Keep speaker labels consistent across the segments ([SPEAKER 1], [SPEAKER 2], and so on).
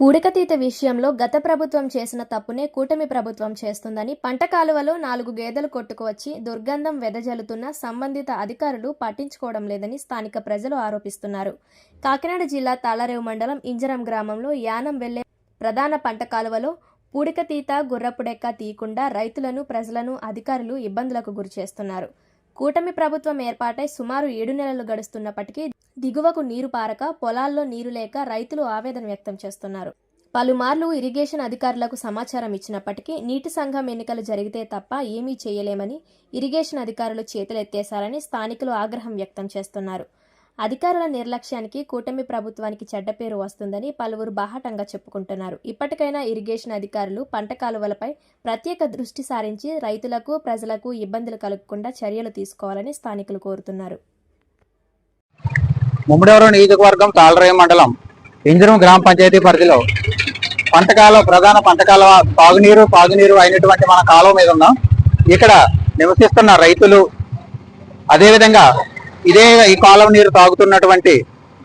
[SPEAKER 1] పూడికతీత విషయంలో గత ప్రభుత్వం చేసిన తప్పునే కూటమి ప్రభుత్వం చేస్తుందని పంట కాలువలో నాలుగు గేదెలు కొట్టుకువచ్చి దుర్గంధం వెదజల్లుతున్న సంబంధిత అధికారులు పట్టించుకోవడం లేదని స్థానిక ప్రజలు ఆరోపిస్తున్నారు. కాకినాడ జిల్లా తాళరేవు మండలం ఇంజరం గ్రామంలో యానం వెళ్ళే ప్రధాన పంట కాలువలో పూడికతీత గుర్రపుడెక్క తీయకుండా రైతులను ప్రజలను అధికారులు ఇబ్బందులకు గురిచేస్తున్నారు. కూటమి ప్రభుత్వం ఏర్పాటై సుమారు ఏడు నెలలు గడుస్తున్నప్పటికీ దిగువకు నీరు పారక పొలాల్లో నీరు లేక రైతులు ఆవేదన వ్యక్తం చేస్తున్నారు. పలుమార్లు ఇరిగేషన్ అధికారులకు సమాచారం ఇచ్చినప్పటికీ నీటి సంఘం ఎన్నికలు జరిగితే తప్ప ఏమీ చేయలేమని ఇరిగేషన్ అధికారులు చేతులెత్తేశారని స్థానికులు ఆగ్రహం వ్యక్తం చేస్తున్నారు. అధికారుల నిర్లక్ష్యానికి కూటమి ప్రభుత్వానికి చెడ్డ పేరు వస్తుందని పలువురు బాహాటంగా చెప్పుకుంటున్నారు. ఇప్పటికైనా ఇరిగేషన్ అధికారులు పంట కాలువలపై ప్రత్యేక దృష్టి సారించి రైతులకు ప్రజలకు ఇబ్బందులు కలగకుండా చర్యలు తీసుకోవాలని స్థానికులు కోరుతున్నారు.
[SPEAKER 2] ముమ్మడివరం నియోజకవర్గం తాళరాయ మండలం ఇంజరం గ్రామ పంచాయతీ పరిధిలో పంటకాలం ప్రధాన పంటకాల తాగునీరు పాగునీరు అయినటువంటి మన కాలువ మీద ఉన్నాం. ఇక్కడ నివసిస్తున్న రైతులు అదేవిధంగా ఇదే ఈ కాలువ నీరు తాగుతున్నటువంటి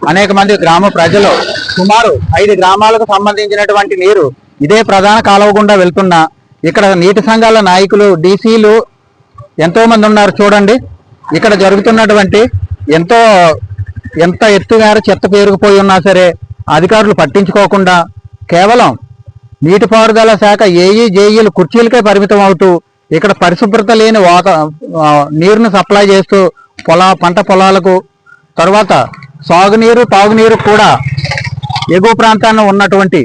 [SPEAKER 2] అనేక మంది గ్రామ ప్రజలు సుమారు ఐదు గ్రామాలకు సంబంధించినటువంటి నీరు ఇదే ప్రధాన కాలువ గుండా వెళ్తున్న ఇక్కడ నీటి సంఘాల నాయకులు డీసీలు ఎంతో మంది ఉన్నారు చూడండి. ఇక్కడ జరుగుతున్నటువంటి ఎంతో ఎంత ఎత్తుగార చెత్త పేరుకుపోయి ఉన్నా సరే అధికారులు పట్టించుకోకుండా కేవలం నీటిపారుదల శాఖ ఏఈ జేఈలు కుర్చీలకే పరిమితం అవుతూ ఇక్కడ పరిశుభ్రత లేని వాత నీరును సప్లై చేస్తూ పొలా పంట పొలాలకు తర్వాత సాగునీరు తాగునీరు కూడా ఎగువ ప్రాంతాల్లో ఉన్నటువంటి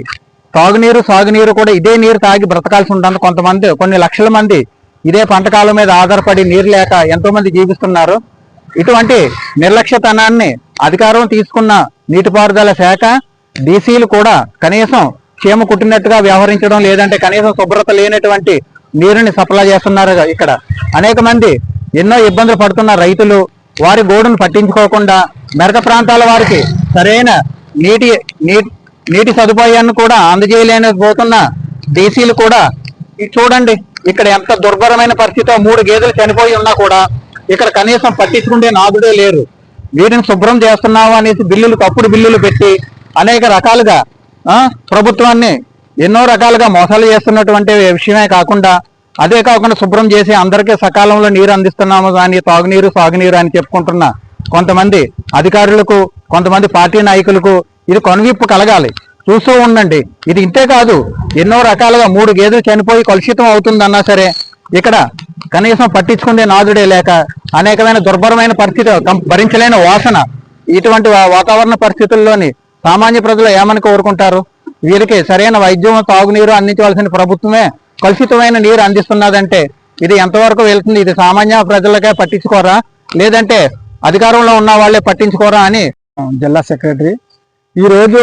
[SPEAKER 2] తాగునీరు సాగునీరు కూడా ఇదే నీరు తాగి బ్రతకాల్సి ఉంటుంది కొంతమంది కొన్ని లక్షల మంది ఇదే పంటకాలం మీద ఆధారపడి నీరు లేక ఎంతోమంది జీవిస్తున్నారు. ఇటువంటి నిర్లక్ష్యతనాన్ని అధికారం తీసుకున్న నీటిపారుదల శాఖ డీసీలు కూడా కనీసం క్షేమ కుట్టినట్టుగా వ్యవహరించడం లేదంటే కనీసం శుభ్రత లేనటువంటి నీరుని సప్లై చేస్తున్నారు ఇక్కడ. అనేక మంది ఎన్నో ఇబ్బందులు పడుతున్న రైతులు వారి గోడును పట్టించుకోకుండా మెరక ప్రాంతాల వారికి సరైన నీటి నీటి నీటి సదుపాయాన్ని కూడా అందజేయలేకపోతున్న డీసీలు కూడా చూడండి ఇక్కడ ఎంత దుర్భరమైన పరిస్థితితో మూడు గేదెలు చనిపోయి ఉన్నా కూడా ఇక్కడ కనీసం పట్టించుకుంటే నాదుడే లేరు. వీటిని శుభ్రం చేస్తున్నాము అనేసి బిల్లులు తప్పుడు బిల్లులు పెట్టి అనేక రకాలుగా ప్రభుత్వాన్ని ఎన్నో రకాలుగా మోసాలు చేస్తున్నటువంటి విషయమే కాకుండా అదే కాకుండా శుభ్రం చేసి అందరికీ సకాలంలో నీరు అందిస్తున్నాము కానీ తాగునీరు సాగునీరు అని చెప్పుకుంటున్న కొంతమంది అధికారులకు కొంతమంది పార్టీ నాయకులకు ఇది కొనవిప్పు కలగాలి. చూస్తూ ఉండండి. ఇది ఇంతే కాదు. ఎన్నో రకాలుగా మూడు గేదెలు చనిపోయి కలుషితం అవుతుందన్నా సరే ఇక్కడ కనీసం పట్టించుకునే నాదుడే లేక అనేకమైన దుర్భరమైన పరిస్థితి భరించలేని వాసన ఇటువంటి వాతావరణ పరిస్థితుల్లోని సామాన్య ప్రజలు ఏమని కోరుకుంటారు? వీరికి సరైన వైద్యం తాగునీరు అందించవలసిన ప్రభుత్వమే కలుషితమైన నీరు అందిస్తున్నదంటే ఇది ఎంతవరకు వెళ్తుంది? ఇది సామాన్య ప్రజలకే పట్టించుకోరా? లేదంటే అధికారంలో ఉన్న వాళ్ళే పట్టించుకోరా అని? జిల్లా సెక్రటరీ ఈ రోజు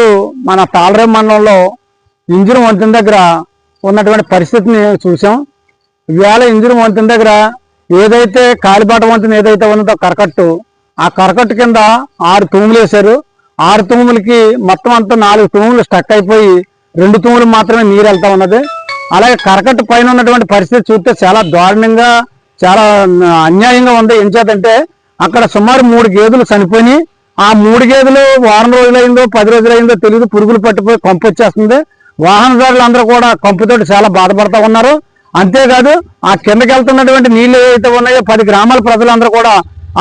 [SPEAKER 2] మన తాళరేం మండలంలో ఇంజిన్ వంతెన దగ్గర ఉన్నటువంటి పరిస్థితిని చూసాం ఇవాళ ఇంజిన్ వంతెన దగ్గర ఏదైతే కాలిబాట వంతెన ఏదైతే ఉన్నదో కరకట్టు ఆ కరకట్టు కింద ఆరు తూములు వేశారు. ఆరు తూములకి మొత్తం అంతా నాలుగు తూములు స్టక్ అయిపోయి రెండు తూములు మాత్రమే నీరు వెళ్తా ఉన్నది. అలాగే కరకట్టు పైన ఉన్నటువంటి పరిస్థితి చూస్తే చాలా దారుణంగా చాలా అన్యాయంగా ఉంది. ఏం చేతంటే అక్కడ సుమారు మూడు గేదెలు చనిపోయి ఆ మూడు గేదెలు వారం రోజులైందో పది రోజులైందో తెలియదు పురుగులు పట్టిపోయి కంపు వచ్చేస్తుంది. వాహనదారులు అందరూ కూడా కంపుతోటి చాలా బాధపడతా ఉన్నారు. అంతేకాదు ఆ కిందకి వెళ్తున్నటువంటి నీళ్ళు ఏవైతే ఉన్నాయో పది గ్రామాల ప్రజలందరూ కూడా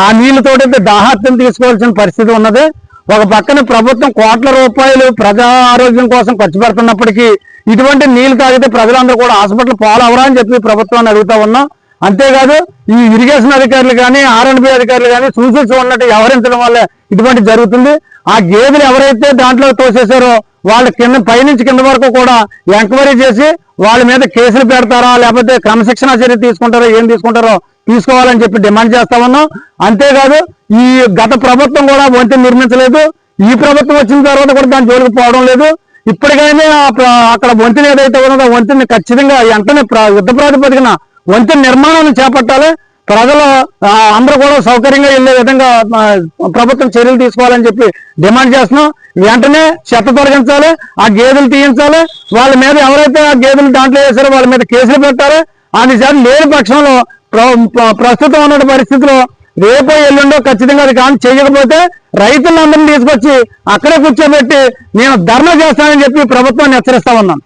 [SPEAKER 2] ఆ నీళ్ళతోటి దాహాత్యం తీసుకోవాల్సిన పరిస్థితి ఉన్నది. ఒక పక్కన ప్రభుత్వం కోట్ల రూపాయలు ప్రజా ఆరోగ్యం కోసం ఖర్చు పెడుతున్నప్పటికీ ఇటువంటి నీళ్ళు తాగితే ప్రజలందరూ కూడా హాస్పిటల్ పాలవరా అని చెప్పి ప్రభుత్వాన్ని అడుగుతా ఉన్నాం. అంతేకాదు ఈ ఇరిగేషన్ అధికారులు కానీ ఆర్ఎండ్బి అధికారులు కానీ చూసి ఉన్నట్టు వ్యవహరించడం వల్ల ఇటువంటి జరుగుతుంది. ఆ గేదెలు ఎవరైతే దాంట్లో తోసేశారో వాళ్ళ కింద పైనుంచి కింద వరకు కూడా ఎంక్వైరీ చేసి వాళ్ళ మీద కేసులు పెడతారా లేకపోతే క్రమశిక్షణ చర్య తీసుకుంటారో ఏం తీసుకుంటారో తీసుకోవాలని చెప్పి డిమాండ్ చేస్తా ఉన్నాం. అంతేకాదు ఈ గత ప్రభుత్వం కూడా వంతెన నిర్మించలేదు. ఈ ప్రభుత్వం వచ్చిన తర్వాత కూడా దాని జోలికి పోవడం లేదు. ఇప్పటికైనా అక్కడ వంతెన ఏదైతే ఉన్నదో వంతెన ఖచ్చితంగా వెంటనే యుద్ధ ప్రాతిపదికన వంతెన నిర్మాణాన్ని చేపట్టాలి. ప్రజలు అందరూ కూడా సౌకర్యంగా వెళ్ళే విధంగా ప్రభుత్వం చర్యలు తీసుకోవాలని చెప్పి డిమాండ్ చేస్తున్నాం. వెంటనే చెత్త తొలగించాలి ఆ గేదెలు తీయించాలి. వాళ్ళ మీద ఎవరైతే ఆ గేదెలు దాంట్లో వేసారో వాళ్ళ మీద కేసులు పెట్టాలి. అది లేని పక్షంలో ప్ర- ప్రస్తుతం ఉన్న పరిస్థితిలో
[SPEAKER 3] రేపో ఎల్లుండో ఖచ్చితంగా అది కానీ చేయకపోతే రైతులందరినీ తీసుకొచ్చి అక్కడే కూర్చోబెట్టి నేను ధర్నా చేస్తానని చెప్పి ప్రభుత్వాన్ని హెచ్చరిస్తా ఉన్నాను.